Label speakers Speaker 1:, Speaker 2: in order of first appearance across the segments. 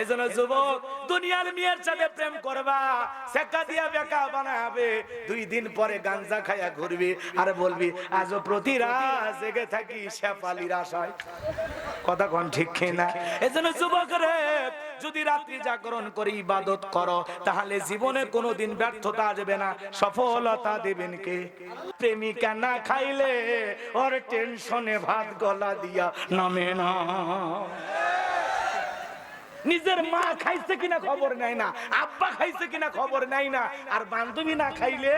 Speaker 1: এজন্য যুবক, দুনিয়ার মেয়ের সাথে প্রেম করবা সেকা দিয়া বেকা বানাবে, দুই দিন পরে গাঞ্জা খাইয়া ঘুরবি আর বলবি, আজও প্রতি রাত জেগে থাকি শেফালির আশায়। কথা কোন ঠিক কিনা? এজন্য যুবক রে, যদি রাত্রি জাগরণ করে ইবাদত করো, তাহলে জীবনে কোনোদিন ব্যর্থতা আসবে না, সফলতা দেবেন কে? প্রেমিকা না খাইলে ওর টেনশনে ভাত গলা দিয়া নামে না। নিজের মা খাইছে কিনা খবর নাই না, আব্বা খাইছে কিনা খবর নাই না। আর বান্ধবী না খাইলে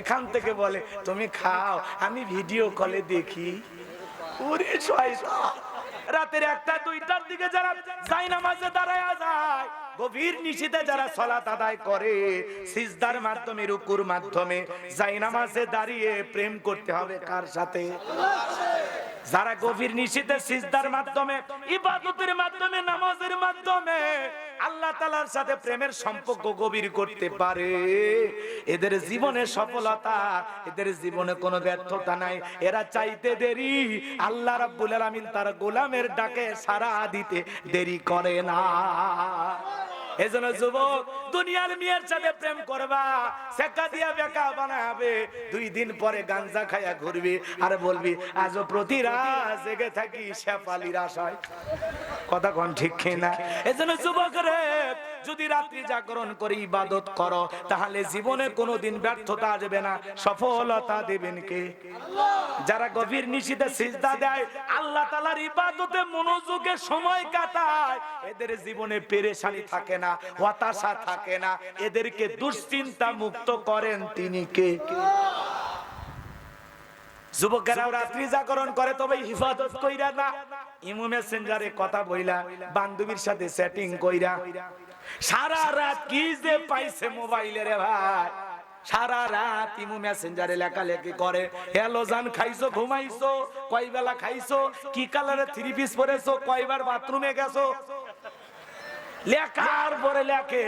Speaker 1: এখান থেকে বলে, তুমি খাও, আমি ভিডিও কলে দেখি। ওরে। রাতের একটা, দুইটার দিকে যারা যাই নামাজে দাঁড়ায় যায়, গভীর নিশিতে যারা সলাত আদায় করে, সিজদার মাধ্যমে, রুকুর মাধ্যমে যাই নামাজে দাঁড়িয়ে প্রেম করতে হবে কার সাথে? যারা গভীর নিশিতে সিজদার মাধ্যমে, ইবাদতের মাধ্যমে, নামাজের মাধ্যমে আল্লাহ তালার সাথে প্রেমের সম্পর্ক গভীর করতে পারে। এদের জীবনে সফলতা, এদের জীবনে কোনো ব্যর্থতা নাই। এরা চাইতে দেরি। আল্লাহ রাব্বুল আলামিন তার গোলামের ডাকে সারা দিতে দেরি করে না। এজন্য যুবক, দুনিয়ার মেয়ের সাথে প্রেম করবা। সেকা দিয়া বেকা বানাবে। দুই দিন পরে গাঞ্জা খাইয়া ঘুরবি আর বলবি, আজও প্রতি রাত জেগে থাকি শেফালির আশায়। কথা কোন ঠিক কিনা? এজন্য যুবক রে যদি রাত্রি জাগরণ করে ইবাদত করো, তাহলে জীবনে কোনোদিন ব্যর্থতা আসবে না, সফলতা দেবেন কে? যারা গভীর নিশিতে সিজদা দেয়, আল্লাহ তালার ইবাদতে মনোযোগে সময় কাটায়। এদের জীবনে পেরেশানি থাকে না, হতাশা থাকে না, এদেরকে দুশ্চিন্তা মুক্ত করেন তিনি কে? যুবকেরাও রাত্রি জাগরণ করে, তবে হিফাজত কইরা না। ইমু মেসেঞ্জারে কথা বইলা, বান্ধবীর সাথে সেটিং কইরা। সারা রাত কি যে পাইছে মোবাইলে রে ভাই? সারা রাত ইমু মেসেঞ্জারে লেখালেখি করে। হ্যালো, জান, খাইছো, ঘুমাইছো? কয় বেলা খাইছো? কি কালারে থ্রি পিস পরেছো? কয়বার বাথরুমে গেছো? লেখার পরে লেখে।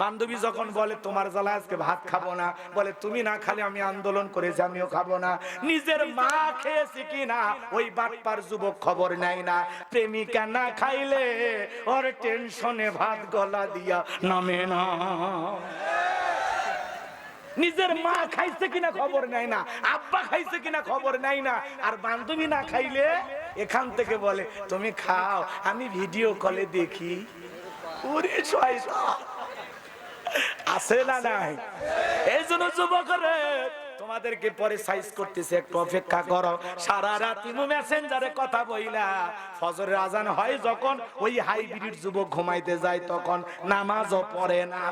Speaker 1: বান্ধবী যখন বলে, তোমার জ্বালা আজকে ভাত খাব না। বলে, তুমি না খালে আমি আন্দোলন করেছি, আমিও খাব না। নিজের মা খেয়েছি কি না, ওই বাটপার যুবক খবর নেয় না। প্রেমিকা না খাইলে ওর টেনশনে ভাত গলা দিয়া নামে না। নিজের মা খাইছে কিনা খবর নাই না, আব্বা খাইছে কিনা খবর নাই না। আর বান্ধবী না খাইলে এখান থেকে বলে, তুমি খাও, আমি ভিডিও কলে দেখি। ওরে শয়তান। আছে না নাই? এই জন্য তোমাদেরকে পরে সাইজ করতেছে, একটু অপেক্ষা করো। সারা রাত মেসেঞ্জারে কথা বইলা, ফজরের আজান হয় যখন ওই হাইব্রিড যুবক ঘুমাইতে যায় তখন নামাজও পড়ে না।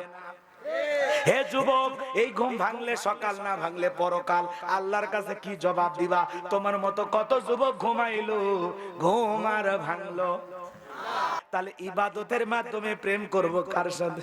Speaker 1: হে যুবক, এই ঘুম ভাঙলে সকাল, না ভাঙলে পরকাল, আল্লাহর কাছে কি জবাব দিবা? তোমার মতো কত যুবক ঘুমাইলো, ঘুম আর ভাঙলো। তাহলে ইবাদতের মাধ্যমে প্রেম করব কার সাথে?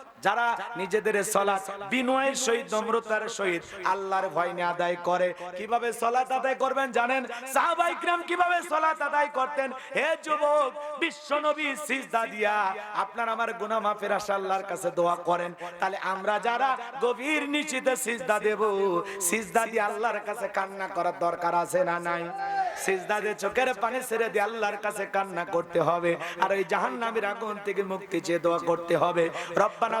Speaker 1: যারা নিজেদের সলাত বিনয়ের সহিত নম্রতার সহিত আল্লাহর ভয় নিয়ে আদায় করে কিভাবে সলাত আদায় করবেন জানেন সাহাবাই کرام কিভাবে সলাত আদায় করতেন হে যুবক বিশ্ব নবী সিজদা দিয়া আপনার আমার গুনাহ মাফের আশা আল্লাহর কাছে দোয়া করেন তাহলে আমরা যারা গভীর নিচিতে সিজদা দেব সিজদা দিয়ে আল্লাহর কাছে কান্না করার দরকার আছে না নাই সিজদা দিয়ে চোখের পানি ছেড়ে দিয়ে আল্লাহর কাছে কান্না করতে হবে আর ওই জাহান্নামের আগুন থেকে মুক্তি চেয়ে দোয়া করতে হবে রব্বানা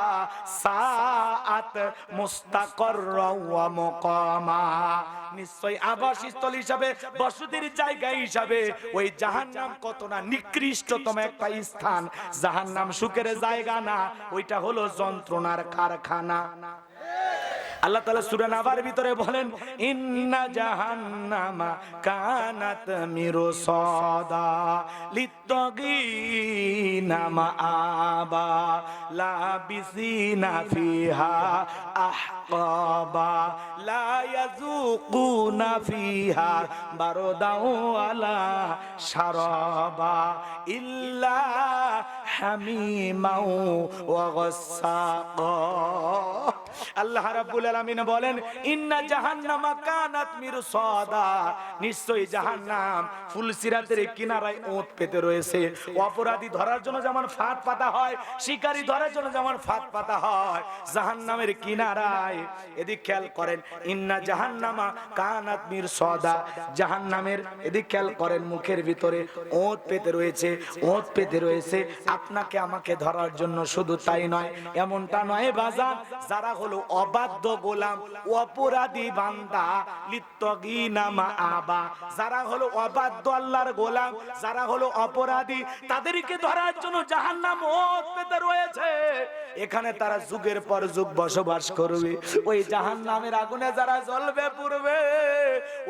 Speaker 1: সাআত মুস্তাকাররা ওয়া মুকামা। নিশ্চয় আবাসস্থল হিসাবে, বসতির জায়গা হিসাবে ওই জাহান্নাম কত না নিকৃষ্টতম একটা স্থান। জাহান্নাম সুখের জায়গা না, ওইটা হলো যন্ত্রণার কারখানা। আল্লাহ তাআলা সূরা নাবার ভিতরে বলেন, ইন্না জাহান্নামা কানাত মিরসাদা লিত্তাগিনা মাআবা লাবিসিনা ফিহা আহকাবা লা ইয়াযুকুনা ফিহা বারদাও ওয়ালা শারাবা ইল্লা হামিমাও ওয়া গাসসাকা আল্লাহ রাব্বুল আলামিন বলেন, ইন্না জাহান্নামা কানাত মিরসাদা। নিশ্চয়ই জাহান্নাম কিনারায় ওঁত পেতে রয়েছে। অপরাধী ধরার জন্য যেমন ফাঁদ পাতা হয়, শিকারী ধরার জন্য যেমন ফাঁদ পাতা হয়, জাহান্নামের কিনারায়। এদিক খেয়াল করেন, ইন্না জাহান্নামা কানাত মিরসাদা। জাহান্নামের এদিক খেয়াল করেন, মুখের ভিতরে ওত পেতে রয়েছে ওত পেতে রয়েছে। আপনাকে আমাকে ধরার জন্য শুধু তাই নয়, এমনটা নয় বাজার যারা হলো অবাধ্য গোলাম অপরাধী বান্দা লিত্তগিনা মা আবা। যারা হলো অবাধ্য আল্লাহর গোলাম, যারা হলো অপরাধী, তাদেরকে ধরার জন্য জাহান্নাম ওত পেতে রয়েছে। এখানে তারা যুগের পর যুগ বসবাস করবে। ওই জাহান্নামের আগুনে যারা জ্বলবে পুরবে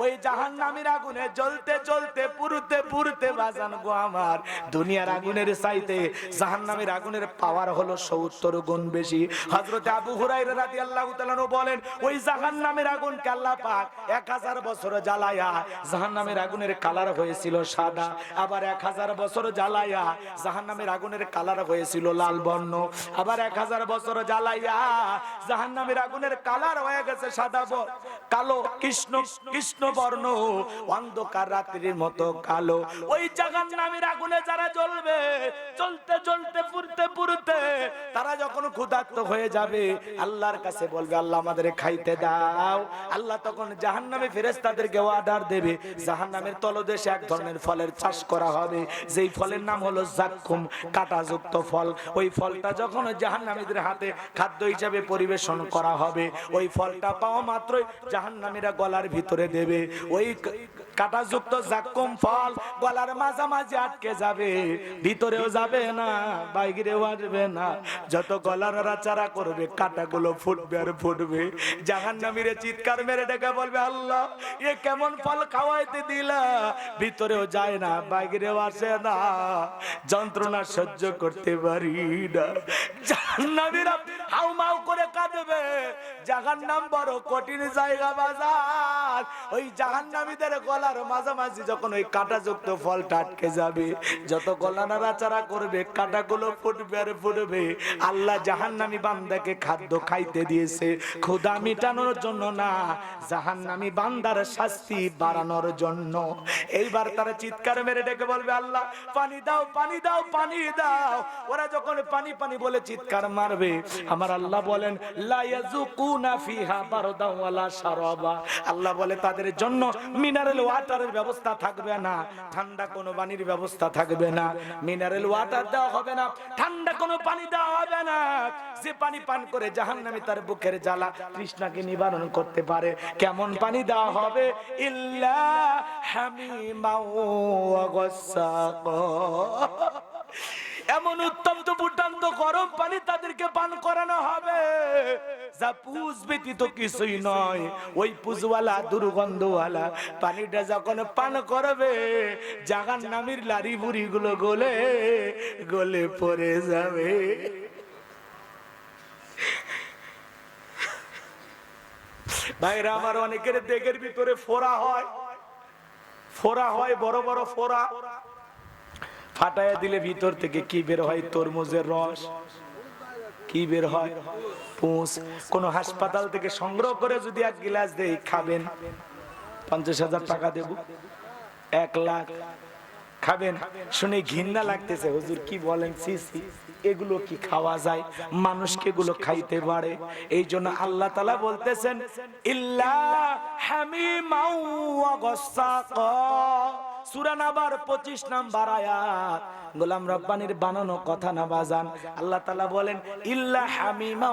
Speaker 1: ওই জাহান্নামের আগুনে জ্বলতে জ্বলতে পুরুতে পুরুতে বাজান গো আমার। দুনিয়ার আগুনের চাইতে জাহান্নামের আগুনের পাওয়ার হলো সত্তর গুণ বেশি। হযরত আবু হুরায়রা রাদিয়াল্লাহু তাআলা বলেন, ওই জাহান্নামের আগুন আল্লাহ পাক 1000 বছর জ্বালায়া, জাহান্নামের আগুনের কালার হয়েছিল সাদা, আবার 1000 বছর জ্বালায়া, জাহান্নামের আগুনের কালার হয়েছিল লাল বর্ণ, আবার 1000 বছর জ্বালায়া, জাহান্নামের আগুনের কালার গেছে সাদা কালো, কৃষ্ণ কৃষ্ণ বর্ণ, অন্ধকার রাত্রির মতো কালো। ওই জাহান্নামের আগুনে যারা জ্বলবে, চলতে চলতে পুরতে পুরতে তারা যখন ক্ষুধার্ত হয়ে যাবে, আল্লাহর কাছে বলবে, আল্লাহ আমাদের খাইতে দাও। আল্লাহ তখন জাহান জাহান্নামে ফেরেশতাদেরকে অর্ডার দেবে। জাহান্নামের তলদেশে এক ধরনের ফলের চাষ করা হবে। যেই ফলের নাম হলো জাক্কুম, কাঁটাযুক্ত ফল। ওই ফলটা যখন জাহান্নামীদের হাতে খাদ্য হিসাবে পরিবেশন করা হবে, ওই ফলটা পাওয়া মাত্রই জাহান্নামীরা গলার ভিতরে দেবে। ওই কাঁটাযুক্ত জাক্কুম ফল গলার মাঝামাঝি আটকে যাবে, ভিতরেও যাবে না, বাইরেও আসবে না। যত গলার চারা করবে, কাটাগুলো ফুটবে আর ফুটবে জাহান্নামীরে চিৎকার মেরে ডেকে বলবে, আল্লাহ, এ কেমন ফল খাওয়াইতে দিলা? ভিতরেও যায় না, বাইরেও আসে না। যন্ত্রণা সহ্য করতে পারি না। জাহান্নামীরা হাউ মাউ করে কাঁদবে। বড় কঠিন জায়গা বাজার। ওই গলার মাঝামাঝি যখন ওই কাঁটাযুক্ত ফলটা আটকে যাবে, যত গলা নাড়াচাড়া করবে, কাঁটাগুলো ফুটবে আর ফুটবে। আল্লাহ জাহান্নামী বান্দাকে খাদ্য খাইতে দিয়েছে। ক্ষুধা মিটানোর জন্য না, জাহান্নামী বান্দার শাস্তি বাড়ানোর জন্য। এইবার তারা চিৎকার মেরে ডেকে বলবে, আল্লাহ, পানি দাও পানি দাও পানি দাও। ওরা যখন পানি পানি বলে চিৎকার মারবে, আমার আল্লাহ বলেন আল্লাহ বলে, তাদের জন্য মিনারেল ওয়াটারের ব্যবস্থা থাকবে না, ঠান্ডা কোনো পানির ব্যবস্থা থাকবে না মিনারেল ওয়াটার দেওয়া হবে না, ঠান্ডা কোনো পানি দেওয়া হবে না। যে পানি পান করে জাহান্নামী তার বুকের জ্বালা তৃষ্ণাকে নিবারণ করতে পারে। কেমন পানি দেওয়া হবে? ইল্লা এমন উত্তপ্ত, ফুটান্ত, গরম পানি তাদেরকে পান করানো হবে। যা পুজ ব্যতীত কিছুই নয়। ওই পুজওয়ালা, দুর্গন্ধওয়ালা পানিটা যখন পান করবে জাগান নামির লারি বুড়ি গুলো গলে গলে পড়ে যাবে। ভাইরা, আমার অনেকের দেগের ভিতরে ফোরা হয়। ফোরা হয়, বড় বড় ফোরা ফাটাইয়া দিলে ভিতর থেকে কি বের হয়? তরমুজের রস। কি বের হয়? পুঁচ। কোন হাসপাতাল থেকে সংগ্রহ করে যদি এক গিলাস দেই, খাবেন। পঞ্চাশ হাজার টাকা দেব। এক লাখ। খাবেন? শুনে ঘৃণা লাগতেছে। হুজুর কি বলেন? সিসি এগুলো কি খাওয়া যায়? মানুষকে এগুলো খাইতে পারে। এই জন্য আল্লাহ তালা বলতেছেন, ইল্লা হামি মাউ সূরা 25 নাম্বার আয়াত। গোলাম রব্বানির বানানো কথা না বাজান। আল্লাহ তাআলা বলেন, ইল্লা হামিমা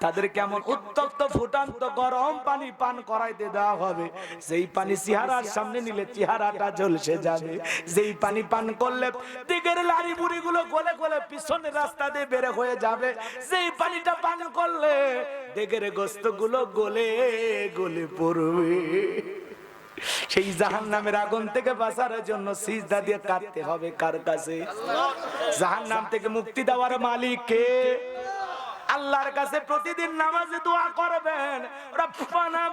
Speaker 1: তাদের কেমন উত্তপ্ত, ফুটান্ত, গরম পানি পান করাইতে দেওয়া হবে। যেই পানি চেহারার সামনে নিলে চেহারাটা ঝলসে যাবে। যেই পানি পান করলে দিকের লারি বুড়িগুলো গলে গলে পিছনের রাস্তা দিয়ে বের হয়ে যাবে। যেই পানিটা পান করলে দিকের গোস্তগুলো গলে গলে পড়বে। সেই জাহান নামের আগুন থেকে বাঁচার জন্য সিজদা দিয়ে কাটতে হবে কার কাছে? জাহান নাম থেকে মুক্তি দেওয়ার মালিক কে? আল্লাহর কাছে প্রতিদিন নামাজে দোয়া করবেন, রব্বানা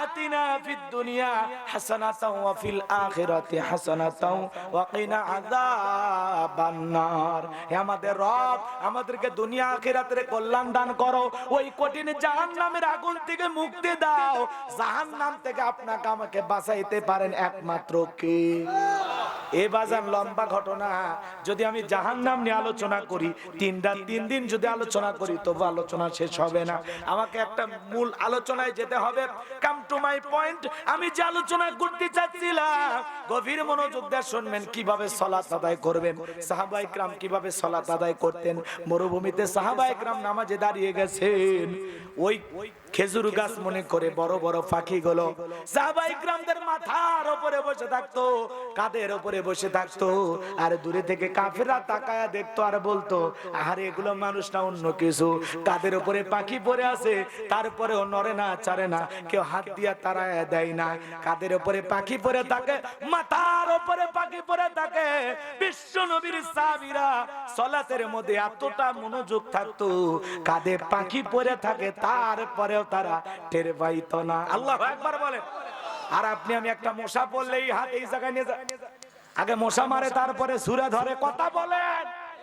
Speaker 1: আতিনা ফিদ দুনিয়া হাসানাতাও ওয়া ফিল আখিরাতি হাসানাতাও ওয়া কিনা আযাবান নার হে আমাদের রব, আমাদেরকে দুনিয়া আখিরাতের কল্যাণ দান করো, ওই কঠিন জাহান্নামের আগুন থেকে মুক্তি দাও। জাহান্নাম থেকে আপনাকে আমাকে বাঁচাইতে পারেন একমাত্র কে? এ বাজান লম্বা ঘটনা। যদি আমি জাহান্নাম নিয়ে আলোচনা করি, তিন রাত তিন দিন যদি আলোচনা করি, তবু আলোচনা শেষ হবে না। আমাকে একটা মূল আলোচনায় যেতে হবে। কাম টু মাই পয়েন্ট আমি যে আলোচনা করতে চাচ্ছিলাম, গভীর মনোযোগ দিয়ে শুনবেন, কীভাবে সলাত আদায় করবেন সাহাবা ইকরাম কীভাবে সলাত আদায় করতেন, মরুভূমিতে সাহাবা ইকরাম নামাজে দাঁড়িয়ে গেছেন। ওই খেজুর গাছ মনে করে বড় বড় পাখি গুলো মাথার উপরে বসে থাকতো, কাদের উপরে বসে থাকতো, আর দূরে থেকে কাফেররা তাকায়া দেখতো আর বলতো আরে এগুলো মানুষ না, অন্য কিছু। কাদের উপরে পাখি পড়ে আছে, তারপরেও নড়ে না চারে না, কেউ হাত দিয়া তারায় দেয় না। কাদের উপরে পাখি পড়ে থাকে, মাথার উপরে পাখি পড়ে থাকে। বিশ্ব নবীর সাহাবীরা সলাতের মধ্যে এতটা মনোযোগ থাকতো কাঁধে পাখি পড়ে থাকে তারপরেও তারা টের পাইত না। আল্লাহ একবার বলেন। আর আপনি, আমি একটা মশা পড়লে এই হাত এই জায়গায় নিয়ে আগে মশা মারে, তারপরে সুরে ধরে কথা বলেন।